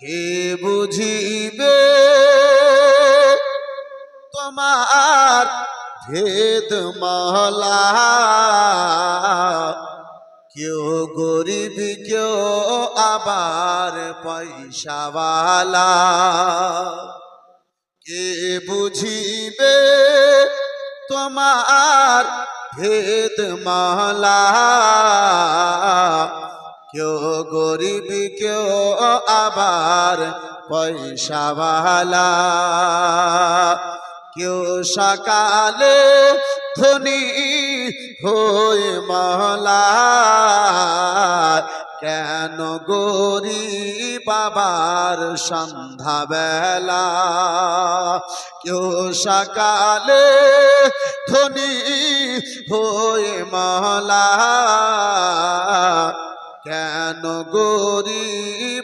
কে বুঝিবে তোমার ভেদ মহলা কেউ গরিব, কেউ আবার পয়সাওয়ালা। কে বুঝিবে তোমার ভেদ মহলা কেউ গরিব, কেউ আবার পয়সাওয়ালা। কেউ সকালে ধনী হয়ে মহলা। কেন গরি বাবার সন্ধ্যাবেলা কেউ সকালে ধনী হয়ে মহলা। কেন গরি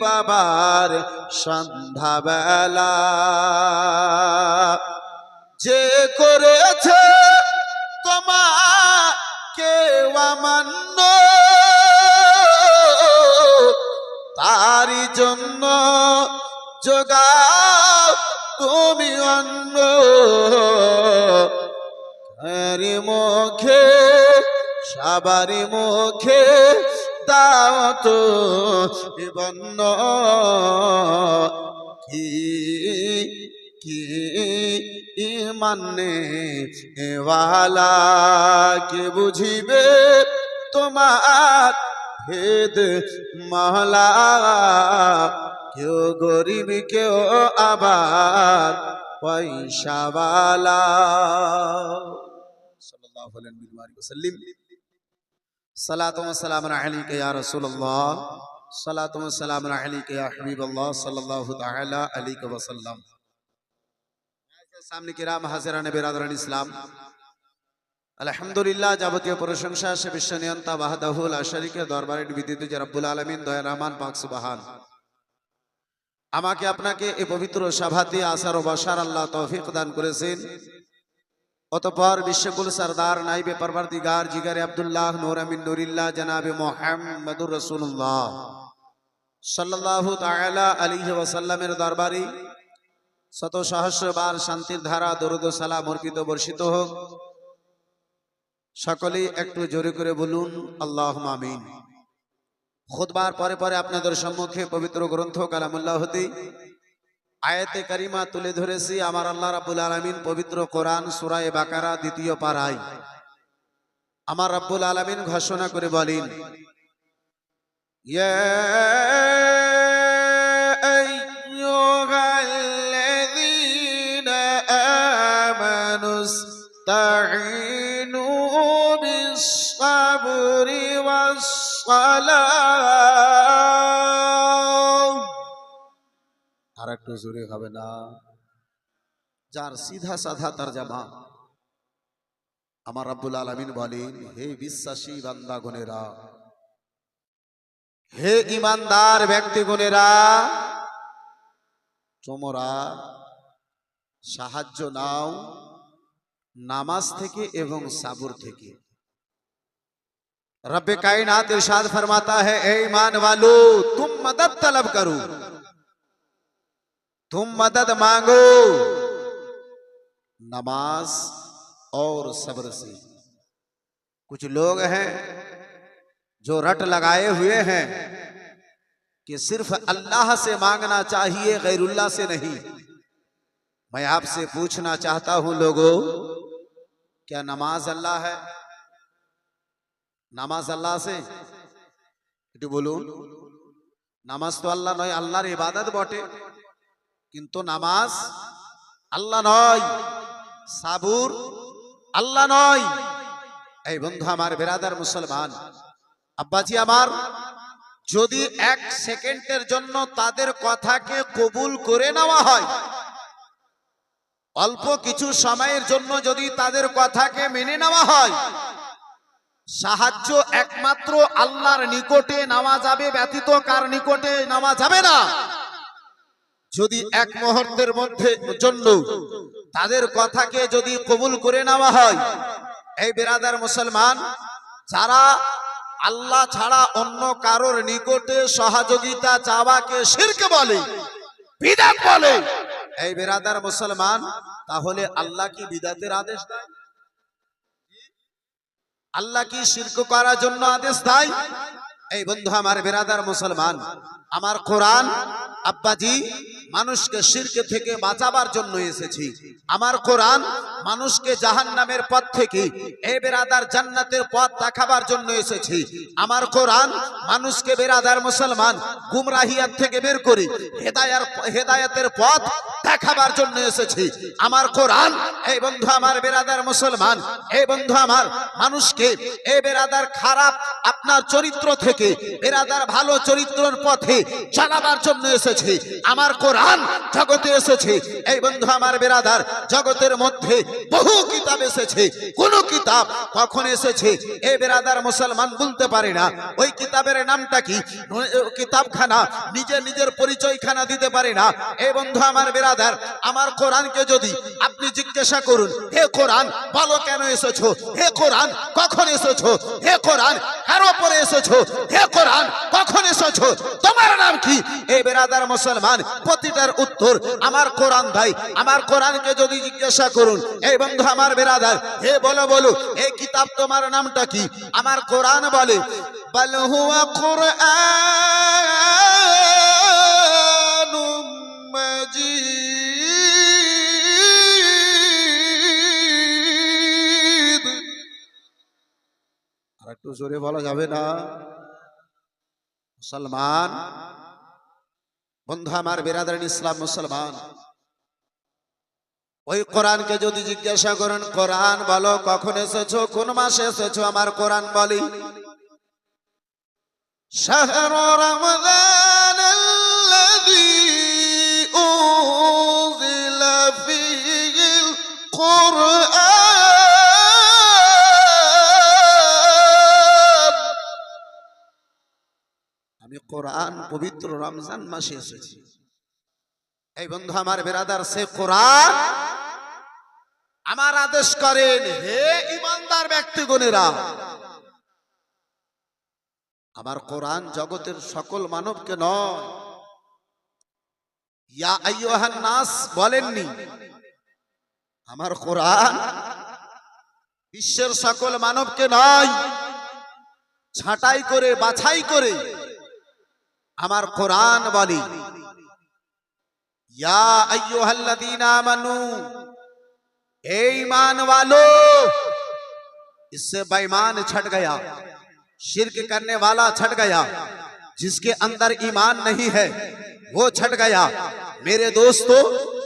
বাবার সন্ধ্যাবেলা? যে করেছে তোমাকে অমান্য, তারই জন্য যোগাও তুমি অন্য মুখে, সবারই মুখে দাও তো বন্য কি কি মানে এওয়ালা কে বুঝিবে তোমার ভেদ মহলা কেউ গরিব, কেউ আবার পয়সাওয়ালা। সাল্লাল্লাহু আলাইহি ওয়াসাল্লাম। সালাতু বিরাদরান ইসলাম। আলহামদুলিল্লাহ, যাবতীয় প্রশংসা সে বিশ্ব নিয়ন্তা বাহাদাহুল আশারিকে দরবারে বিদিত রব্বুল আলমিন, দয়া রহমান, পাক আমাকে আপনাকে এ পবিত্র সভাতে আসার ও বসার আল্লাহ তৌফিক দান করেছেন। অতপর বিশ্বকুল সরদার নাইবে পরবর্দিগার জিগারে আব্দুল্লাহ আমিন নুরিল্লাহ জনাবে মোহাম্মদুর রসুল্লাহ সাল্লাল্লাহু তাআলা আলাইহি ওয়াসাল্লামের দরবারে শত সহস্রবার শান্তির ধারা, দরুদ সালাম অর্পিত বর্ষিত হোক। সকলেই একটু জোরে করে বলুন আল্লাহ আমিন। খুদবার পরে পরে আপনাদের সম্মুখে পবিত্র গ্রন্থ কালামুল্লাহ হতে আয়াতে কারিমা তুলে ধরেছি, আমার আল্লাহ রাব্বুল আলামিন পবিত্র কোরআন সূরায়ে বাকারা দ্বিতীয় পারায়। আমার রাব্বুল আলামিন ঘোষণা করে বলেন, ইয়া আইয়ুহাল্লাযীনা আমানু একটু জোরে হবে না যার সিধা সাধা তার জামা আমার রাব্বুল আলামিন বলেন হে বিশ্বাসী বান্দাগণেরা হে ইমানদার ব্যক্তিগণেরা তোমরা সাহায্য নাও নামাজ থেকে এবং সাবুর থেকে रब कायनात इरशाद फरमाता है ए ईमान वालो तुम मदद तलब करो تم مدد مانگو۔ نماز اور صبر سے۔ کچھ لوگ ہیں جو رٹ لگائے ہوئے ہیں کہ صرف اللہ سے مانگنا چاہیے، غیر اللہ سے نہیں۔ میں آپ سے پوچھنا چاہتا ہوں لوگوں کیا نماز اللہ ہے؟ نماز اللہ سے۔ بولو۔ نماز تو اللہ نہیں اللہ عبادت بوٹے۔ কিন্তু নামাজ আল্লাহ নয়, সাবুর আল্লাহ নয়। এই বন্ধু আমার বেরাদার মুসলমান, আব্বাজি আমার, যদি এক সেকেন্ডের জন্য তাদের কথাকে কবুল করে নেওয়া হয়, অল্প কিছু সময়ের জন্য যদি তাদের কথাকে মেনে নেওয়া হয়, সাহায্য একমাত্র আল্লাহর নিকটে নেওয়া যাবে, ব্যতীত কার নিকটে নেওয়া যাবে না। যদি এক মুহূর্তের মধ্যে জন্য তাদের কথাকে যদি কবুল করে নেওয়া হয় এই বেরাদার মুসলমান যারা আল্লাহ ছাড়া অন্য কারোর নিকটে সহযোগিতা চাওয়াকে শিরক বলে বিদাত বলে এই বেরাদার মুসলমান তাহলে আল্লাহ কি বিদাতের আদেশ দেয়? আল্লাহ কি শিরক করার জন্য আদেশ দেয়? এই বন্ধু আমার বেরাদার মুসলমান আমার কোরআন, আব্বাজি, মানুষকে শিরকে থেকে বাঁচাবার জন্য এসেছি। আমার কোরআন মানুষকে জাহান নামের পথ থেকে এ বেরাদার জান্নাতের পথ দেখাবার জন্য এসেছি। আমার কোরআন মানুষকে বেরাদার মুসলমান গুমরাহিয়ার থেকে বের করি হেদায়ার, হেদায়াতের পথ দেখাবার জন্য এসেছি। আমার কোরআন, এই বন্ধু আমার বেরাদার মুসলমান, এই বন্ধু আমার মানুষকে এ বেরাদার খারাপ আপনার চরিত্র থেকে, বেরাদার ভালো চরিত্রের পথে চালাবার জন্য এসেছে। আমার কোরআন জগতে এসেছে। এই বন্ধু আমার বেরাদার, জগতের মধ্যে বহু কিতাব এসেছে। কোন কিতাব কখন এসেছে? এই বেরাদার মুসলমান বলতে পারে না। ওই কিতাবের নামটা কি? কিতাবখানা, নিজে নিজের পরিচয়খানা দিতে পারে না। এই বন্ধু আমার বেরাদার, আমার কোরআনকে যদি আপনি জিজ্ঞাসা করুন, হে কোরআন বলো কেন এসেছ? হে কোরআন, কখন এসেছ? হে কোরআন, কার ওপরে এসেছ? হে কোরআন, কখন এসেছ? তোমার নাম কি? এই বেরাদার মুসলমান, প্রতিটার উত্তর আমার কোরআন ভাই। আমার কোরআনকে যদি জিজ্ঞাসা করুন, এই বন্ধু আমার বেরাদার, হে বলো বলো এই কিতাব তোমার নামটা কি? আমার কোরআন বলে, বল হুয়া কোরআন আর একটু জোরে বলা যাবে না? মুসলমান বন্ধু আমার বেরাদার ইসলাম মুসলমান ওই কোরআনকে যদি জিজ্ঞাসা করেন কোরআন বলো কখন এসেছো কোন মাসে এসেছো আমার কোরআন বলি شهر رمضان الذي أنزل فيه القرآن কোরআন, পবিত্র রমজান মাসে এসেছে। এই বন্ধু আমার বেরাদার, সে কোরআন আমার আদেশ করেন, হে ইমানদার ব্যক্তিগণেরা। আমার কোরআন জগতের সকল মানবকে নয়। ইয়া নাস, বলেননি, আমার কোরআন বিশ্বের সকল মানবকে নয়। ছাঁটাই করে, বাছাই করে আমার কোরআন آمنو، اے ایمان والو، اس سے بائیمان چھٹ گیا، شرک کرنے والا چھٹ گیا، جس کے اندر ایمان نہیں ہے، وہ چھٹ گیا۔ میرے دوستو،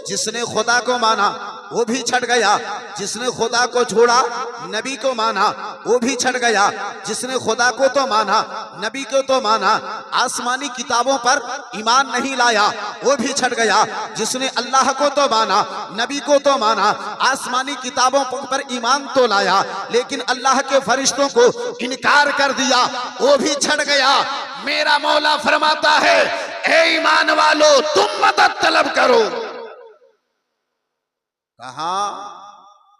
جس نے خدا کو مانا وہ بھی چھٹ گیا۔ جس نے خدا کو چھوڑا، نبی کو مانا۔ وہ بھی چھٹ گیا۔ جس نے خدا کو تو مانا، نبی کو تو مانا۔ آسمانی کتابوں پر ایمان نہیں لایا، وہ بھی چھٹ گیا۔ جس نے اللہ کو تو مانا، نبی کو تو مانا۔ آسمانی کتابوں پر ایمان تو لایا، لیکن اللہ کے فرشتوں کو انکار کر دیا۔ وہ بھی چھٹ گیا۔ میرا مولا فرماتا ہے، اے ایمان والو، تم مدد طلب کرو۔ कहा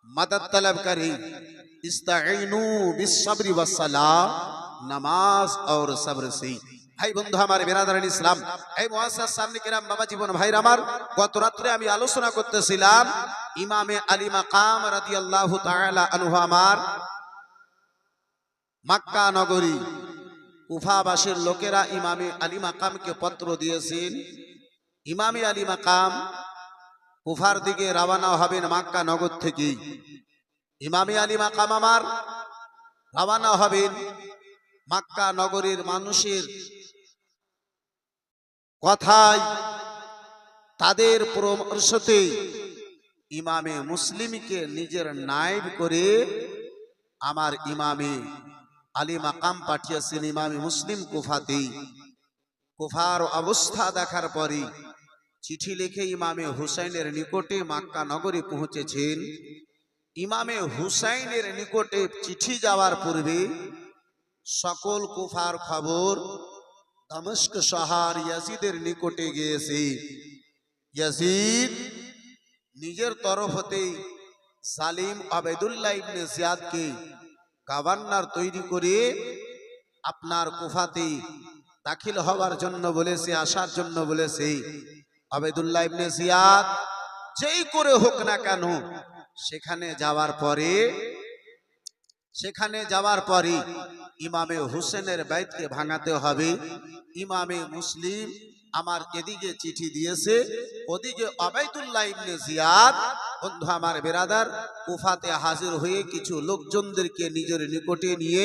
मदद तलब करी इस्ताइनू बिस्सब्र वस्सलाम नमाज और सब्र से ভাই বন্ধু আমার বেরাদারান ইসলাম এই মুআসাস সামনে কিরাম বাবা জীবন ভাইরা আমার গত রাত্রে আমি আলোচনা করতেছিলাম ইমামে আলী মাকাম রাদিয়াল্লাহু তাআলা আনহু আমার মক্কা নগরী কুফাবাসীর লোকেরা ইমামে আলী মাকামকে পত্র দিয়েছেন ইমামে আলী মাকাম কুফার দিকে রওনা হবেন মাক্কা নগর থেকে ইমামে আলী মাকাম আমার রওনা হবেন মাক্কা নগরের মানুষের কথায়। তাদের পরামর্শতে ইমামে মুসলিমকে নিজের নাইব করে আমার ইমামে আলী মাকাম পাঠিয়েছেন ইমামে মুসলিম কুফাতে কুফার অবস্থা দেখার পরে চিঠি লিখে ইমামে হুসাইনের নিকটে মাক্কা নগরে পৌঁছেছেন। ইমামে হুসাইনের নিকটে চিঠি যাওয়ার পূর্বে সকল কুফার খবর দামস্ক শহর ইয়াজিদের নিকটে গিয়েছে। ইয়াজিদ নিজের তরফ হতে সালিম আবেদুল্লাহ ইবনে জিয়াদকে গভর্নর তৈরি করে আপনার কুফাতে দাখিল হওয়ার জন্য বলেছে, আসার জন্য বলেছি। আবেদুল্লাহ ইবনে জিয়াদ, যেই করে হোক না কেন, সেখানে যাওয়ার পরে, সেখানে যাওয়ার পরে ইমামে হুসেনের বাইতকে ভাঙাতে হবে। ইমামে মুসলিম আমার এদিকে চিঠি দিয়েছে, ওদিকে অবাইদুল্লাহ ইবনে জিয়াদ, বন্ধু আমার বেরাদার, কুফাতে হাজির হয়ে কিছু লোকজনদেরকে নিজের নিকটে নিয়ে,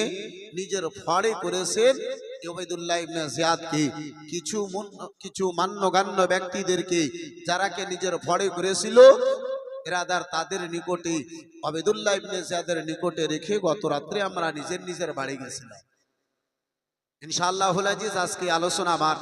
নিজের ফড়ে করেছেন ওবাইদুল্লাহ ইবনে জিয়াদকে কিছু মান্যগান্য ব্যক্তিদেরকে যারাকে নিজের ভরে করেছিল, এরাদার তাদের নিকটে অবেদুল্লাহ ইবনে জিয়াদের নিকটে রেখে গত রাত্রে আমরা নিজের নিজের বাড়ি গেছিলাম। ইনশাআল্লাহ আজিজ, আজকে আলোচনা আমার